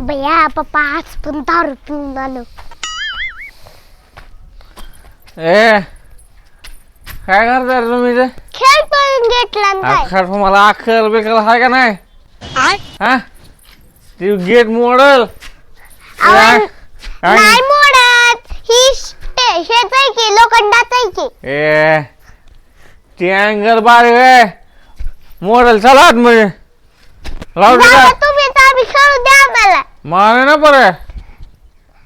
बया पप्पा आज पण दारू पिऊन आलो ए काय करताय तुम्ही इथे? खेळ पळून घेतला न काय मला बिकल आहे का नाही? हा? ती गेट मोडल? नाही मोडत. ही शे- हेच आहे की लोखंडाच आहे की ए ती अँगल बारीक मोडल चला लावून जाऊ का तुम्ही तर आम्ही खेळू द्या आम्हाला. मारे ना बरं.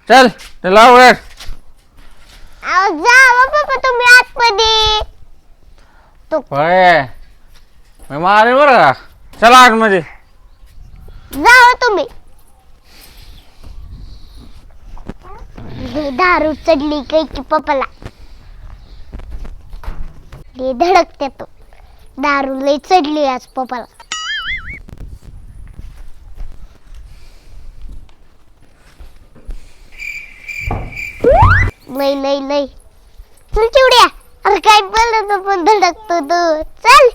चल ते लाव रे अहो, जा हो पप्पा तुम्ही आतमध्ये. होय. मी मारे बरं का? चला आतमध्ये. जा हो तुम्ही. लय दारू चढली काय की पप्पाला. लय धडकते तो. दारू लय चढली आज पप्पाला. लय लय लय चल चिवड्या. अरे काय बोलत पण धडकतो तो. चल.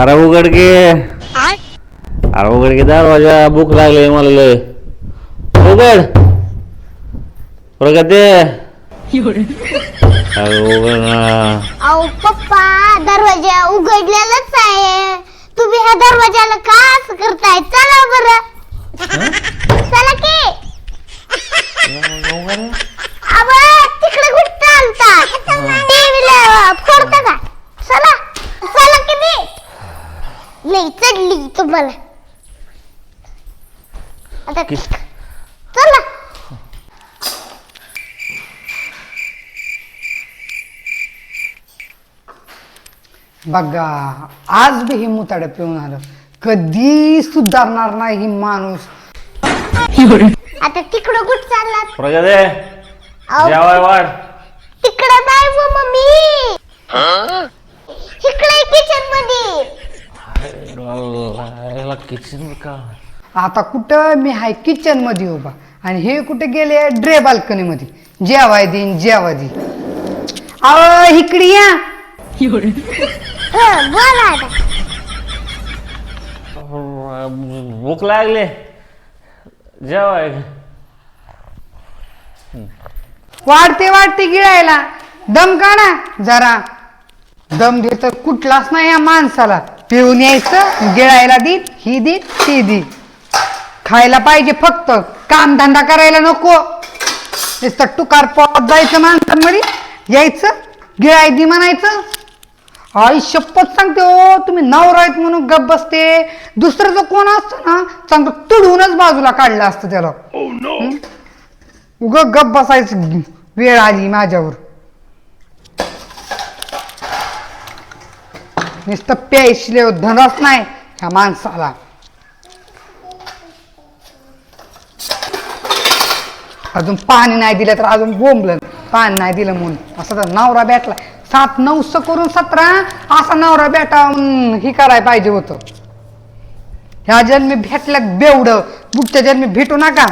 अरे उघड के. अरे उघड दरवाजा भूक लागली मला लय. उघड प्रगती ना अहो पप्पा दरवाजा उघडलेलाच आहे. तुम्ही ह्या दरवाजाला का असं करताय? चला बरं. चला की. अब तिकडे कुठं चालता टीव्हीला फोडता का? चला. चला की नाही लई चढली तुम्हाला. आता चला बघा आज बी ही मुताड्या पिऊन आलं. कधी सुधारणार नाही ही माणूस. आता तिकडं कुठं चाललात? प्रगती अहो, जेवाय वाढ. तिकडं नाही व मम्मी. इकडे किचनमध्ये. किचन का? आता कुठं मी हाय किचनमध्ये उभा. आणि हे कुठे गेले ड्रे बाल्कनी मध्ये. जेवाय देईन जेवाय देईन. अहो इकडे या. हं, बोला आता भूक लागली. जेवाय. वाढते वाढते गिळायला. दम काढा जरा. दम देत कुठलाच नाही या माणसाला. पिऊन यायचं गिळायला देईन ही देईन ती देईन खायला पाहिजे फक्त. काम धंदा करायला नको. नुसतं टुकार पॉट जायचं माणसांमध्ये. यायचं गिळाय दी म्हणायचं. आई शपथ सांगते हो तुम्ही नवरा आहेत म्हणून गप बसते. दुसरं जो कोण असतं ना चांगलं तुडवूनच बाजूला काढलं असतं त्याला. हं? उग गप बसायचं वेळ आली माझ्यावर. नुसतं प्यायशिले धनच नाही ह्या माणसाला. अजून पाणी नाही दिलं तर अजून बोंबलं. पाणी नाही दिलं म्हणून. असं तर नवरा भेटला. सात नऊस करून सतरा असा नवरा भेटा ही करायला पाहिजे होतं. ह्या जन्मी भेटल्यात बेवड. पुढच्या जन्मी भेटू नका.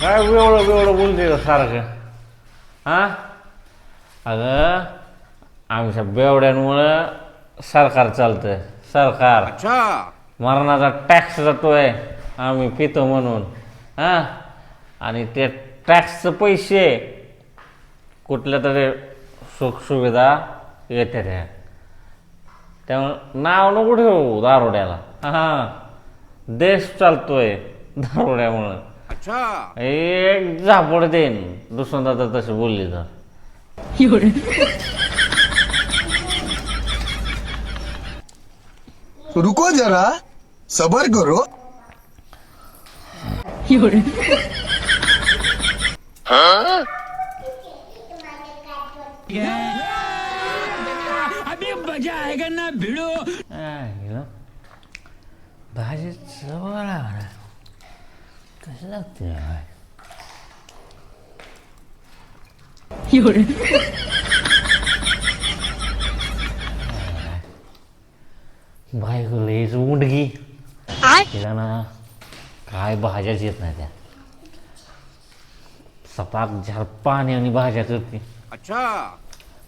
काय एवढं एवढं बोलते का सारखं? हा? अगं आमच्या बेवड्यांमुळं सरकार चालतं सरकार. मरणाचा टॅक्स जातोय आम्ही पितो म्हणून. हा? आणि ते टॅक्सचं पैसे कुठल्या तरी सुखसुविधा येते त्या त्यामुळं नाव नको ठेवू दारोड्याला. हा. देश चालतोय दारोड्यामुळं. एक झापड देईन दुसऱ्यांदा तर तशी बोलली तर. रुको जरा सबर करो. भाजी चवळा कशी लागते बायको लईच उंडगी तिला ना काय भाज्याच येत नाही त्या सपाक झार पाणी आणि भाज्या करते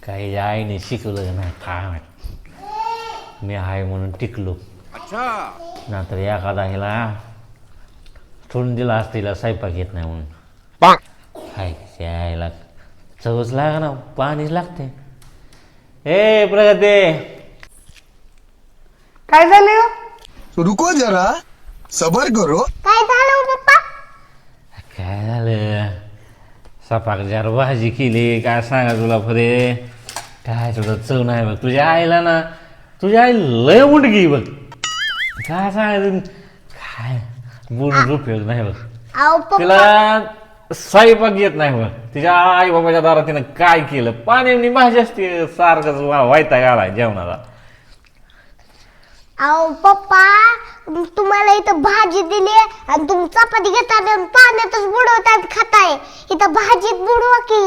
काही आईने शिकवलं नाही काय माहीत मी आहे म्हणून टिकलो. नंतर एखादा ह्याला ठोडून दिला असतं हिला स्वयंपाक येत नाही म्हणून. हाय यायला चवच लागा ना पाणीच लागते ए प्रगते काय झालं हो? रुको जरा सबर करो. काय झालं हो पप्पा? काय झालं? सपाक जार भाजी केली काय सांगा तुला फरे काय तुला चव नाही बघ. तुझ्या आईला ना तुझ्या आई लय उडगी बघ. काय सांगायचं? काय? बोलून उपयोग नाही बघ. अहो पप्पा तिला स्वयंपाक येत नाही बघ. तिच्या आई बाबाच्या दारात तिनं काय केलं? पाणी भाजी असते सारखंच व्हायता आलाय जेवणाला. अहो पप्पा तुम्हाला इथं भाजी दिली आणि तुम्ही चपाती घेतात आणि पाण्यातच बुडवतात खाताय. इथं भाजीत बुडवा की.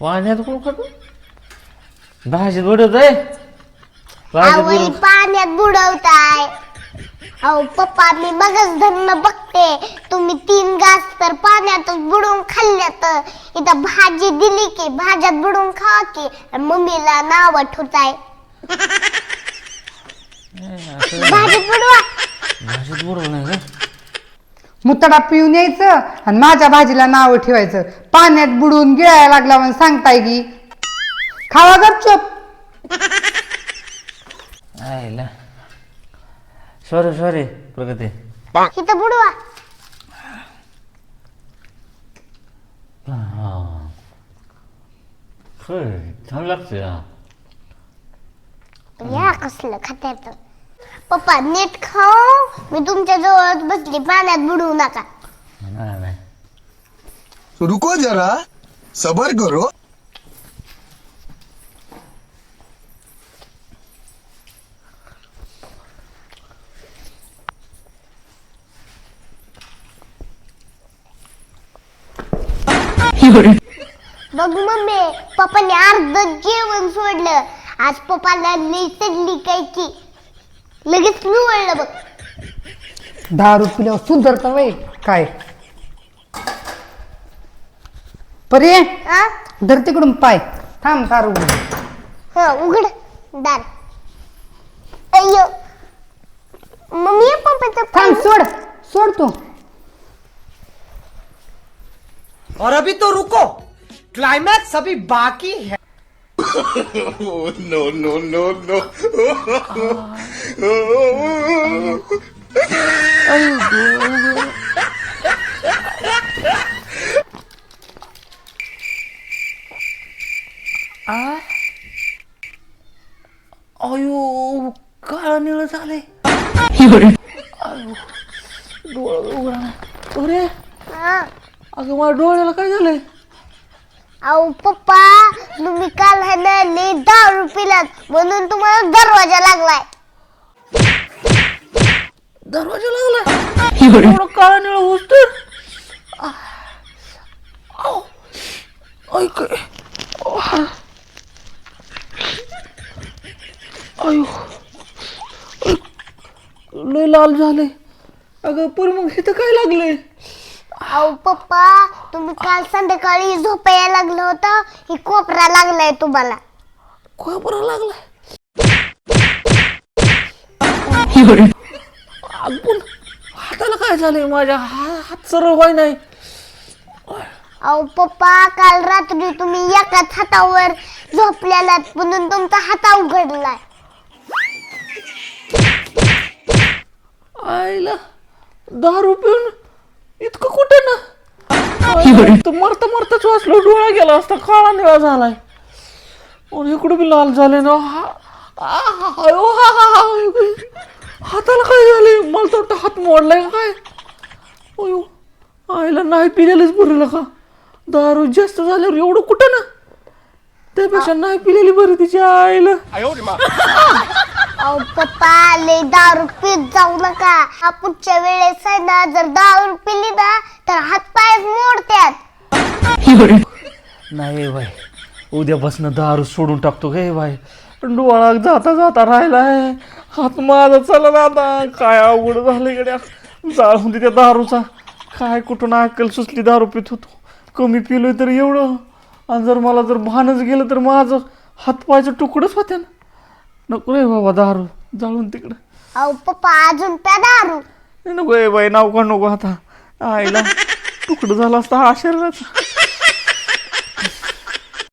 पाण्यात कोण खातो? भाजीत बुडत आहे भाजीत आवई बुडवत पाण्यात बुडवताय. अहो पप्पा मी मगच धरण बघते. तुम्ही तीन घास तर पाण्यातच बुडवून खाल्ल्यात. इथं भाजी दिली की भाज्यात बुडवून खावा की आणि मम्मीला नाव ठेवताय. भाजी बुडवा भाजीत बुडवलं नाही का मुतडा पिऊन यायचं आणि माझ्या भाजीला नाव ठेवायचं. पाण्यात बुडून गिळायला लागला म्हणून सांगताय की. खावा गपचूप आईला सॉरी सॉरी प्रगती. इथं बुडवा. हा. होय, छान लागते हा. या कसलं खात्यात पप्पा नीट खाऊ मी तुमच्या जवळच बसली. पाण्यात बुडवू नका. रुको जरा. सबर करो. बघ मम्मी पप्पाने अर्ध जेवण सोडलं. आज पप्पाला काय की. लगेच निवडलं बघ. दारू पिल्यावर सुधरता वय काय? परे हा धर तिकडून पाय. थांब दारू उघड. हा उघड. दार. अय्यो. मम्मी पप्पाचं थांब सोड. सोड तू. और अभी तो रुको. क्लाइमैक्स अभी बाकी है. नो नो नो नो अयो काळा निळ झाले अरे हा अगं माझ्या डोळ्याला काय झालंय अहो पप्पा तुम्ही काल है ना लई दारू पिलात. म्हणून तुम्हाला दरवाजा लागलाय. दरवाजा लागला एवढं काळा निळ होस तर? ऐक. अयो लय लाल झाले अगं पण मग इथं काय लागलंय? अहो पप्पा तुम्ही काल संध्याकाळी झोपायला लागलं होतं. ही कोपरा लागलाय तुम्हाला. काय बरं लागलाय. आपण हाताला काय झालंय? माझ्या हा- हात सरळ व्हाय नाही. अहो पप्पा काल रात्री तुम्ही एकाच हातावर झोपलेलात म्हणून तुमचा हात उघडलाय आईला दारू पिऊन इतकं कुठे ना? तर मरता मरताच वाचलो डोळा गेला असता काळा निळा झालाय. इकडं बी लाल झाले ना. हा- हा- हा- हा- हा- हाताला काय झाले मला तर वाटतं हात मोडलाय काय? अयो आईला नाही पिलेलंच बरं का दारू जास्त झाल्यावर एवढं कुठं ना? त्यापेक्षा नाही पिलेली बरी तिच्या आईला. अहो पप्पा ले दारू पीत जाऊ नका. हा पुढच्या वेळेस आहे ना जर दारू पिली ना तर हातपाय मोडत्यात. नाही भाई उद्यापासून दारू सोडून टाकतो गे भाई डोळा जाता जाता राहिलाय. हात माझा चला ना आता. काय अवघड झालं गड्या. जाळून दे त्या दारूचा. काय कुठून अक्कल सुचली दारू पित होतो कमी पिलोय तर एवढं. आणि जर मला जर भानच गेलं तर माझं हातपायचं तुकडंच होत्या ना. नको रे बाबा दारू जाळून तिकडं. अहो पप्पा अजून प्या दारू. नाही नको ए बाई नाव का नको आता. आईला तुकडं झालं असतं हा शरीराचं